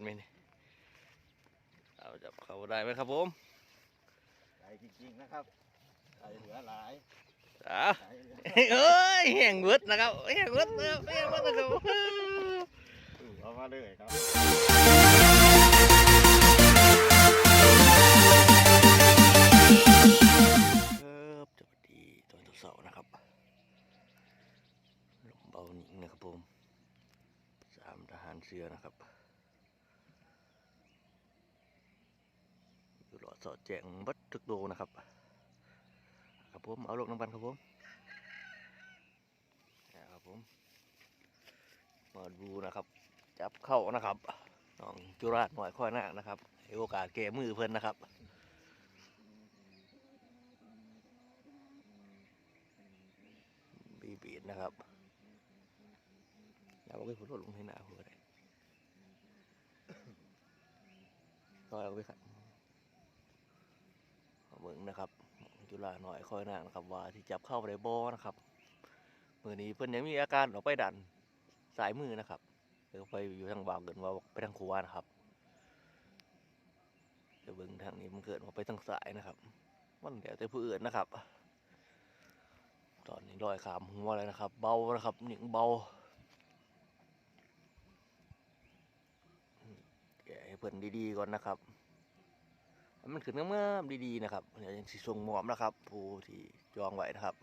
แบบนี้นี่เอาจับเขาได้ไหมครับผมใจจริงๆนะครับใจเหลือหลายอ่าใจเหลือเอ้ยแห้งเวิร์ดนะครับแห้งเวิร์ดนะครับแห้งเวิร์ดนะครับเอามาเลยครับครับสวัสดีตอนเสาร์นะครับลมเบาหนิงนะครับผมสามทหารเสือนะครับอยู่หลอด สอดแจงบัดทุกโดนะครับ ครับผมเอาลงน้ำกันครับผมนะครับผมมาดูนะครับ จับเข้านะครับน้องจุราชหน่อยข้อหน้านะครับให้โอกาสแกมือเพิ่นนะครับบีบีดนะครับอย่าเอาไปฝนลงให้หน้าหัวได้ก็เอาไปขัด เอาเบิ่งนะครับ จุฬาหน่อยคอยนางนะครับว่าที่จับเข้าไปในบ่อนะครับมือนี้เพิ่นยังมีอาการออกไปดันสายมือนะครับเดี๋ยวไปอยู่ทางบ่าวเกินว่าไปทางขวานะครับเดี๋ยวเบิ่งทางนี้มันเกิดมาไปทางสายนะครับ มันเดี๋ยวแต่ผู้อื่นนะครับ ตอนนี้ลอยขามหัวเลยนะครับ เบานะครับหนิงเบาแกให้เพิ่นดีๆก่อนนะครับ มันขึ้นเมื่อดีๆนะครับเดี๋ยวยังสิส่งหมอมนะครับ ผู้ที่จองไว้นะครับ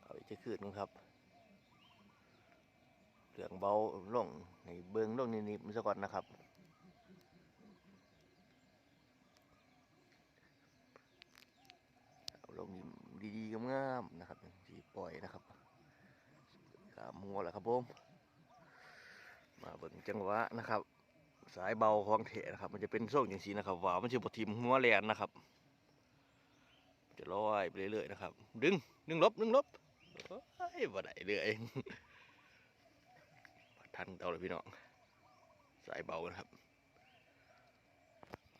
เอาจะขึ้นครับเหลืองเบาลงในเบิ้งลงนิดๆมันซะก่อนนะครับเอาลงดีๆงามๆนะครับที่ปล่อยนะครับขามหัวแหละครับผมมาเบิ่งจังหวะนะครับ สายเบาของเถนะครับ มันจะเป็นโซ่อย่างสีนะครับว่ามันจะบดทิมหัวแลนนะครับ จะลอยไปเรื่อยๆนะครับ ดึงดึงลบดึงลบโอ้บ่ได้เรื่อยทันเตาเลยพี่น้องสายเบานะครับ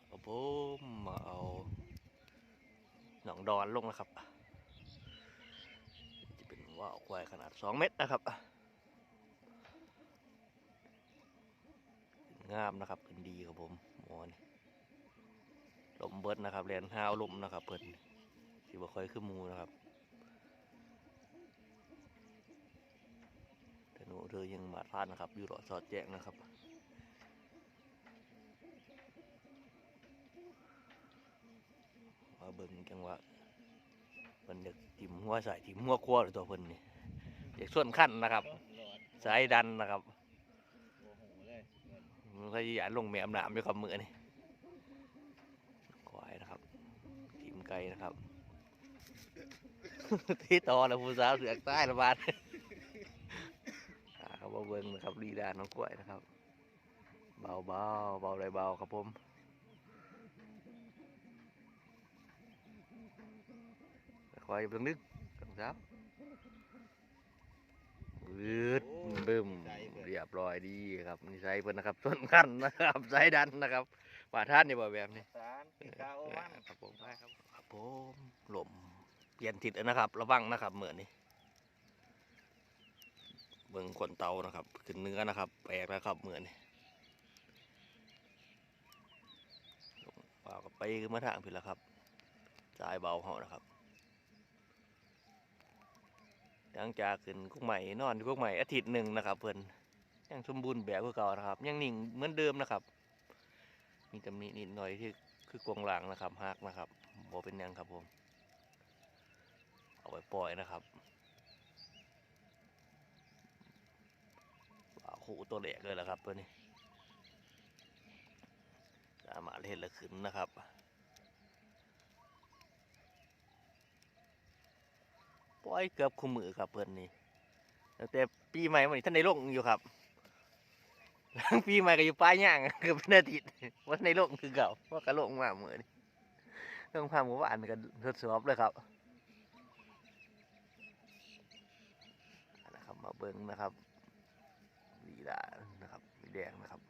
เอาผมมาเอาหนองดอนลงนะครับจะเป็นว่าวควายขนาด 2 เมตรนะครับ งามนะครับเป็นดีครับผมหมอนลมเบิดนะครับแลนห้าวลมนะครับเพิ่นที่บ่ค่อยขึ้นมูนะครับแต่หนูเธอยังมาพลาดนะครับอยู่รอสอดแจ้งนะครับมาเบิ่งจังหวะเพิ่นอยากจิ้มหัวใส่จิ้มหัวคั่วหรือตัวเพิ่นนี่อยากส่วนขั้นนะครับหลอดสายดันนะครับโอ้โหเลย มันก็อยากลงแม่น้ำด้วยกับมือนี่ควายนะครับทีมไก่นะครับ ที่ต่อแล้วผู้สาวเสือกใต้ระบาดอ่าเขาบอกเบิ้งนะครับลีดาน้องกล้วยนะครับ เบาเบาเบาไรเบาครับผมควายเบิ่งนึกสองสา วบืดบึ้มเรียบร้อยดีครับนี่ใส่เพิ่นนะครับต้นขั้นนะครับใส่ดันนะครับว่าท่านนี่บ่แบบนี้สารปีกาโอวันครับผมได้ครับครับผมลมเปลี่ยนทิศแล้วนะครับ ระวังนะครับเหมือนนี้เบิ่งขนเตานะครับขึ้นเนื้อนะครับแปลกแล้วครับเหมือนนี้ป่าก็ไปขึ้นมาทางผิดแล้วครับสายเบาเขานะครับห ลังจากขึ้นกุ๊กใหม่นอนกุ๊กใหม่อาทิตย์หนึ่งนะครับ เพิ่อนยังสมบูรณ์แบบเก่านะครับ ยังนิ่งเหมือนเดิมนะครับ มีตำหนินิดหน่อยที่คือกวงหลังนะครับฮักนะครับบเป็นยังครับผมเอาไว้ปล่อยนะครับปลาหูตัวเล็กเลยแหละครับตัวนี้สามารถเห็นและขึ้นนะครับ ปล่อยเกือบคู่มือครับเพื่อนนี่แต่ปีใหม่มานี่ท่านในโลกอยู่ครับหลังปีใหม่ก็อยู่ป้ายย่างเกือบเป็นอาทิตย์ว่าในโลกคือเก่าว่ากระโลกมาเหมือนนี่ต้องพาหมู่บ้านกันทดสอบเลยครับนะครับมาเบิ้งนะครับดีดานะครับมีแดงนะครับ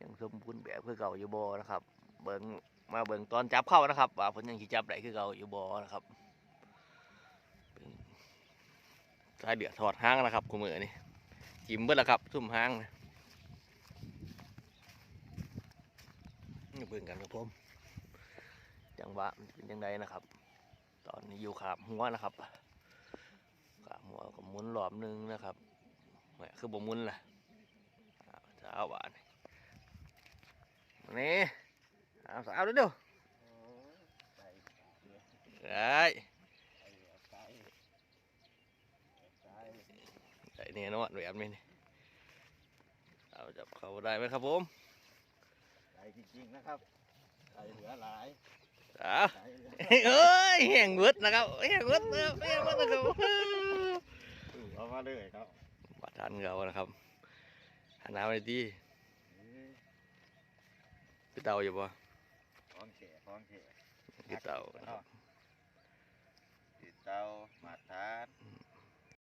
ยังสมบูรณ์แบบคือเก่าอยู่บอนะครับ เบิ้งมาเบิ้งตอนจับเข้านะครับว่าผลยังสิจับได้คือเก่าอยู่บอนะครับเป็น สายเดือดถอดห้างนะครับกูมือนี่จิ้มเบิดแล้วครับซุ่มหางนะเบิ่งกันครับผม จังหวะมันเป็นยังไงนะครับ ตอนนี้อยู่ขาบหัวนะครับขาบหัวก็หมุนรอบนึงนะครับแหมคือบ่มุนล่ะอ้าวจะเอาหวานนี่เอาสาวเร็วโอ้ใส่เสือๆได้ ใส่ใส่ใส่ ได้ แน่นอนแบบนี้นี่เอาจับเขาได้ไหมครับผมใส่จริงๆนะครับใส่เหลือหลายสาวใส่เหลือเอ้ยแห้งเวิดนะครับแห้งเวิดนะครับแห้งเวิดนะครับเอามาเลยครับบัดทันเขานะครับหันหน้าไปดีนี่พี่เต่าอยู่ปะพร้อมเฉะพร้อมเฉะพี่เต่านะครับติดเตามาทานอื